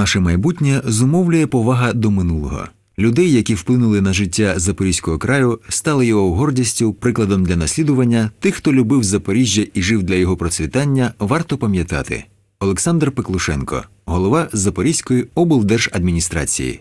Наше майбутнє зумовлює повага до минулого. Людей, які вплинули на життя Запорізького краю, стали його гордістю, прикладом для наслідування. Тих, хто любив Запоріжжя і жив для його процвітання, варто пам'ятати. Олександр Пеклушенко, голова Запорізької облдержадміністрації.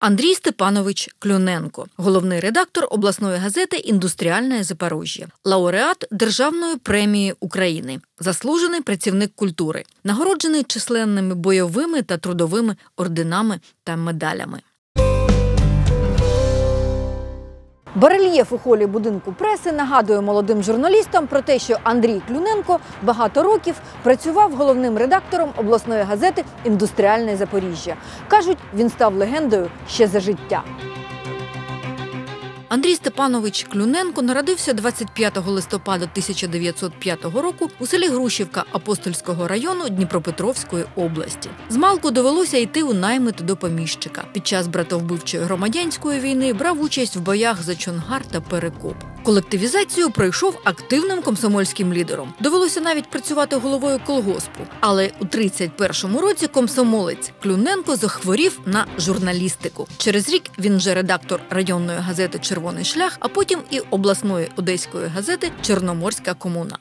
Андрій Степанович Клюненко, головний редактор обласної газети Індустріальне Запорожжя, лауреат Державної премії України, заслужений працівник культури, нагороджений численними бойовими та трудовими орденами та медалями. Барельєф у холі будинку преси нагадує молодим журналістам про те, що Андрій Клюненко багато років працював головним редактором обласної газети Індустріальне Запоріжжя. Кажуть, він став легендою ще за життя. Андрій Степанович Клюненко народився 25 листопада 1905 року у селі Грушівка Апостольського району Дніпропетровської області. Змалку довелося йти у наймит до поміщика. Під час братовбивчої громадянської війни брав участь в боях за Чонгар та Перекоп. Колективізацію пройшов активним комсомольським лідером. Довелося навіть працювати головою колгоспу. Але у 31-му році комсомолець Клюненко захворів на журналістику. Через рік він вже редактор районної газети Червоний шлях, а потім і обласної одеської газети Чорноморська комуна.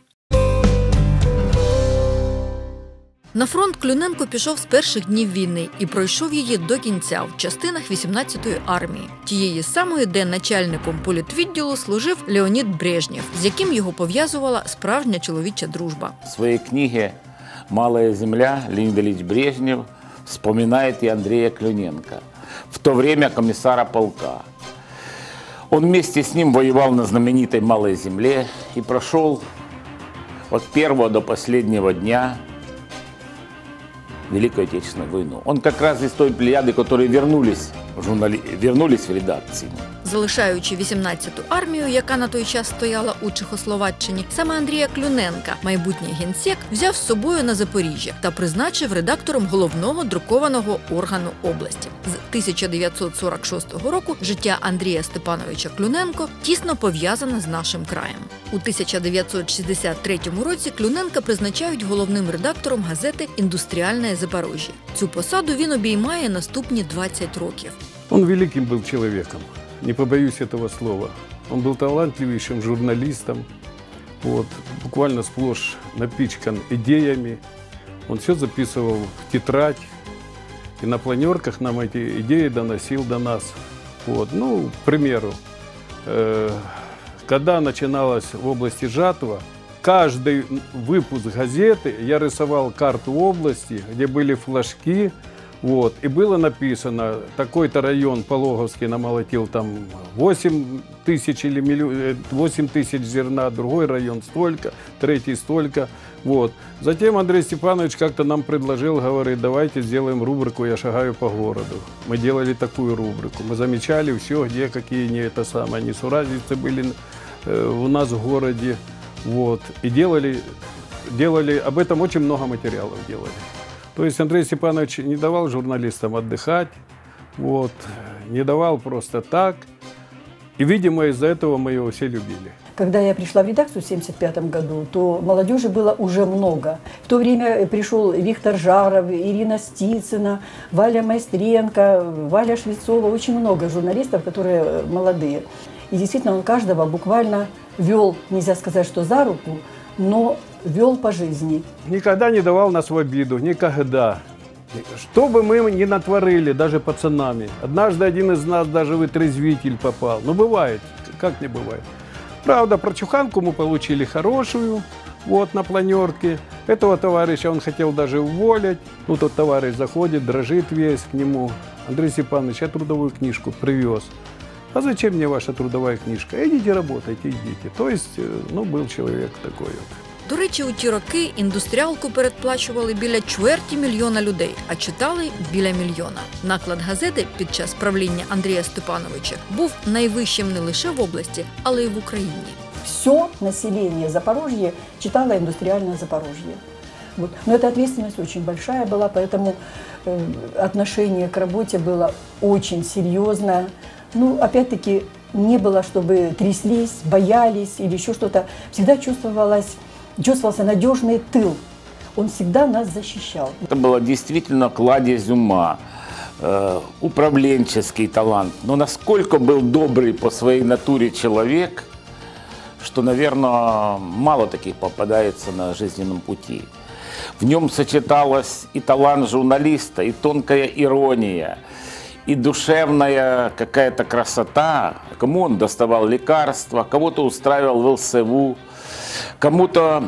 На фронт Клюненко пішов з перших днів війни і пройшов її до кінця в частинах 18-ї армії, тієї самої, де начальником політвідділу служив Леонід Брежнєв, з яким його пов'язувала справжня чоловіча дружба. В своей книге «Малая земля» Леонид Ильич Брежнев вспоминает и Андрея Клюненко, в то время комиссара полка. Он вместе с ним воевал на знаменитой Малой земле и прошел от первого до последнего дня Великую Отечественную войну. Он как раз из той плеяды, которые вернулись журнали... вернулись в редакцию. Залишаючи 18-ту армію, яка на той час стояла у Чехословаччині, саме Андрія Клюненка, майбутній генсек, взяв з собою на Запоріжжя та призначив редактором головного друкованого органу області. З 1946 року життя Андрія Степановича Клюненко тісно пов'язане з нашим краєм. У 1963 році Клюненка призначають головним редактором газети Індустріальне Запоріжжя. Цю посаду він обіймає наступні 20 років. Он великим был человеком, не побоюсь этого слова. Он был талантливейшим журналистом, вот, буквально сплошь напичкан идеями. Он все записывал в тетрадь, и на планерках нам эти идеи доносил до нас. Вот. Ну, к примеру, э, когда начиналась в области жатва, каждый выпуск газеты я рисовал карту области, где были флажки, вот, и было написано, такой-то район Пологовский намолотил там 8 тысяч или миллион, 8 тысяч зерна, другой район столько, третий столько. Вот. Затем Андрей Степанович как-то нам предложил, говорит, давайте сделаем рубрику «Я шагаю по городу». Мы делали такую рубрику. Мы замечали все, где какие не это самое, несуразицы были э, у нас в городе. Вот. И делали, делали, об этом очень много материалов делали. То есть Андрей Степанович не давал журналистам отдыхать, вот, не давал просто так. И, видимо, из-за этого мы его все любили. Когда я пришла в редакцию в 1975 году, то молодежи было уже много. В то время пришел Виктор Жаров, Ирина Стицына, Валя Майстренко, Валя Швецова, очень много журналистов, которые молодые. И действительно, он каждого буквально вел, нельзя сказать, что за руку, но вел по жизни. Никогда не давал нас в обиду, никогда. Что бы мы ни натворили, даже пацанами. Однажды один из нас даже в вытрезвитель попал. Ну, бывает, как не бывает. Правда, про Чуханку мы получили хорошую, вот, на планерке. Этого товарища он хотел даже уволить. Ну, тот товарищ заходит, дрожит весь к нему. Андрей Степанович, я трудовую книжку привез. А зачем мне ваша трудовая книжка? Идите работайте, идите. То есть, э, ну, был человек такой вот. До речі, у ті роки індустріалку передплачували біля чверті мільйона людей, а читали біля мільйона. Наклад газети під час правління Андрія Степановича був найвищим не лише в області, але й в Україні. Все население Запорожья читало индустриальное Запорожье. Вот. Но эта ответственность очень большая была, поэтому э, отношение к работе было очень серьезное. Ну, опять-таки, не было, чтобы тряслись, боялись или еще что-то. Всегда чувствовалось, Чувствовался надежный тыл. Он всегда нас защищал. Это было действительно кладезь ума, э, управленческий талант. Но насколько был добрый по своей натуре человек, что, наверное, мало таких попадается на жизненном пути. В нем сочеталось и талант журналиста, и тонкая ирония, и душевная какая-то красота. Кому он доставал лекарства, кого-то устраивал в ЛСВУ, кому-то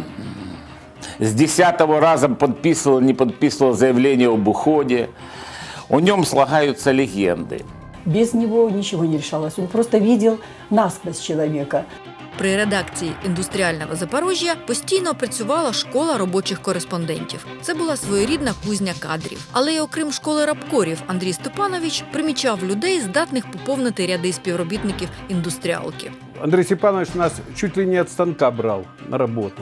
с десятого раза подписывал, не подписывал заявление об уходе. О нем слагаются легенды. Без него ничего не решалось. Он просто видел насквозь человека. При редакції індустріального Запорожжя постійно працювала школа робочих кореспондентів. Це була своєрідна кузня кадрів. Але й окрім школи рабкорів, Андрій Степанович примічав людей, здатних поповнити ряди співробітників індустріалки. Андрій Степанович нас чуть ли не від станка брав на работу.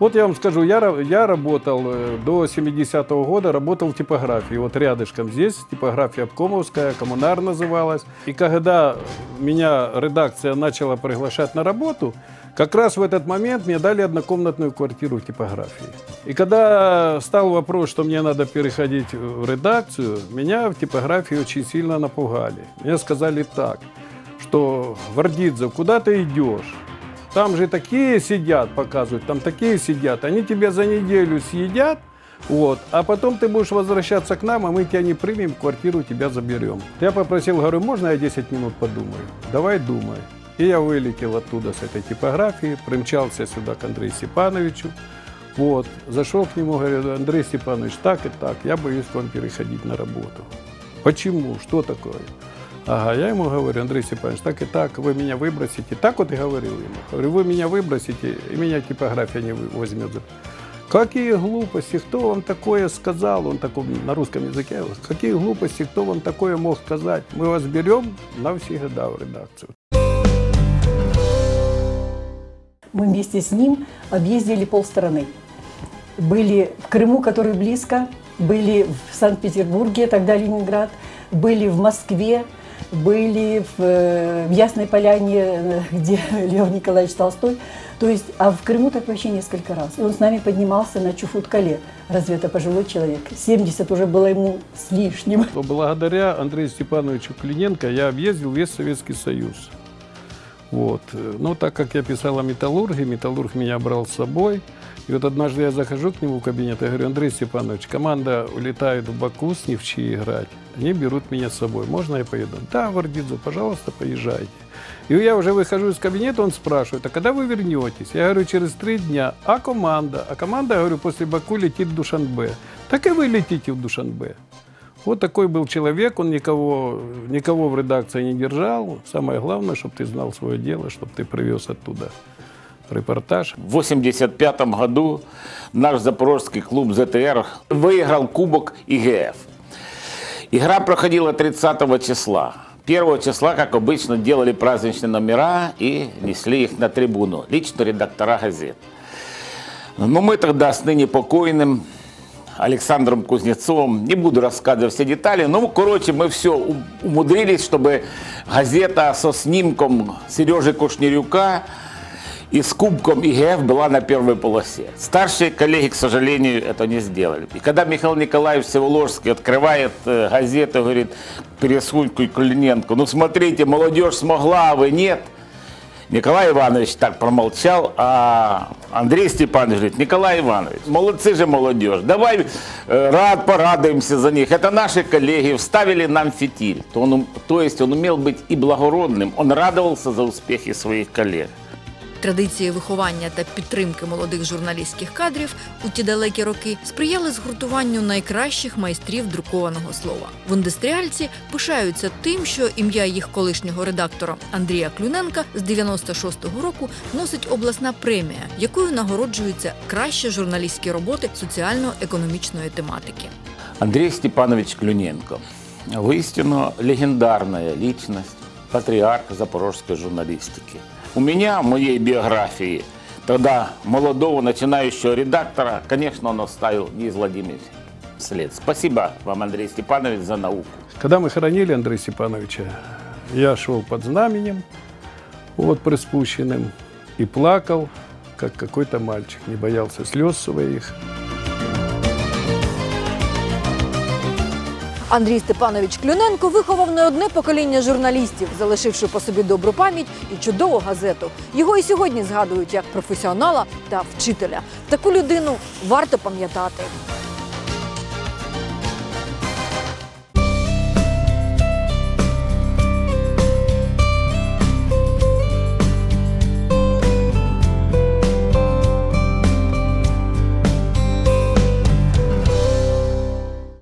Вот я вам скажу, я, я работал э, до 70-го года, работал в типографии. Вот рядышком здесь типография обкомовская, коммунар называлась. И когда меня редакция начала приглашать на работу, как раз в этот момент мне дали однокомнатную квартиру в типографии. И когда стал вопрос, что мне надо переходить в редакцию, меня в типографии очень сильно напугали. Мне сказали так, что Вардидзе, куда ты идешь? Там же такие сидят, показывают, там такие сидят. Они тебя за неделю съедят, вот, а потом ты будешь возвращаться к нам, а мы тебя не примем, квартиру тебя заберем. Я попросил, говорю, можно я 10 минут подумаю? Давай думай. И я вылетел оттуда с этой типографии, примчался сюда к Андрею Степановичу. Вот, зашел к нему, говорю, Андрей Степанович, так и так, я боюсь к вам переходить на работу. Почему? Что такое? Ага, я ему говорю, Андрей Степанович, так и так, вы меня выбросите. Так вот и говорил ему. Говорю, вы меня выбросите, и меня типография не возьмет. Какие глупости, кто вам такое сказал? Он таком на русском языке. Какие глупости, кто вам такое мог сказать? Мы вас берем навсегда в редакцию. Мы вместе с ним объездили полстраны. Были в Крыму, который близко, были в Санкт-Петербурге, тогда Ленинград, были в Москве, были в, э, в Ясной Поляне, где Лев Николаевич Толстой. То есть, а в Крыму так вообще несколько раз. И он с нами поднимался на Чуфуткале. Разве это пожилой человек? 70 уже было ему с лишним. Благодаря Андрею Степановичу Клиненко я объездил весь Советский Союз. Вот. Ну, так как я писал о металлурге, металлург меня брал с собой. И вот однажды я захожу к нему в кабинет и говорю, Андрей Степанович, команда улетает в Баку с Невчи играть. Они берут меня с собой. Можно я поеду? Да, Вардидзе, пожалуйста, поезжайте. И я уже выхожу из кабинета, он спрашивает, а когда вы вернетесь? Я говорю, через три дня. А команда? А команда, говорю, после Баку летит в Душанбе. Так и вы летите в Душанбе. Вот такой был человек, он никого, никого в редакции не держал. Самое главное, чтобы ты знал свое дело, чтобы ты привез оттуда репортаж. В 1985 году наш запорожский клуб ЗТР выиграл Кубок ИГФ. Игра проходила 30 числа. 1 числа, как обычно, делали праздничные номера и несли их на трибуну. Лично редактора газет. Но мы тогда с ныне покойным Александром Кузнецовым, не буду рассказывать все детали, но, короче, мы все умудрились, чтобы газета со снимком Сережи Кушнерюка и с кубком ИГФ была на первой полосе. Старшие коллеги, к сожалению, это не сделали. И когда Михаил Николаевич Всеволожский открывает э, газету, говорит Пересуньку и Кулиненко, ну смотрите, молодежь смогла, а вы нет. Николай Иванович так промолчал, а Андрей Степанович говорит, Николай Иванович, молодцы же молодежь, давай э, рад порадуемся за них. Это наши коллеги, вставили нам фитиль. То, он, то есть он умел быть и благородным, он радовался за успехи своих коллег. Традиції виховання та підтримки молодих журналістських кадрів у ті далекі роки сприяли згуртуванню найкращих майстрів друкованого слова. В індустріальці пишаються тим, що ім'я їх колишнього редактора Андрія Клюненка з 96-го року носить обласна премія, якою нагороджуються кращі журналістські роботи соціально-економічної тематики. Андрей Степанович Клюненко. Воистину легендарная личность, патриарх запорожской журналистики. У меня в моей биографии тогда молодого начинающего редактора, конечно, он оставил неизгладимый след. Спасибо вам, Андрей Степанович, за науку. Когда мы хоронили Андрея Степановича, я шел под знаменем, вот приспущенным, и плакал, как какой-то мальчик, не боялся слез своих. Андрій Степанович Клюненко виховав не одне покоління журналістів, залишивши по собі добру пам'ять і чудову газету. Його і сьогодні згадують як професіонала та вчителя. Таку людину варто пам'ятати.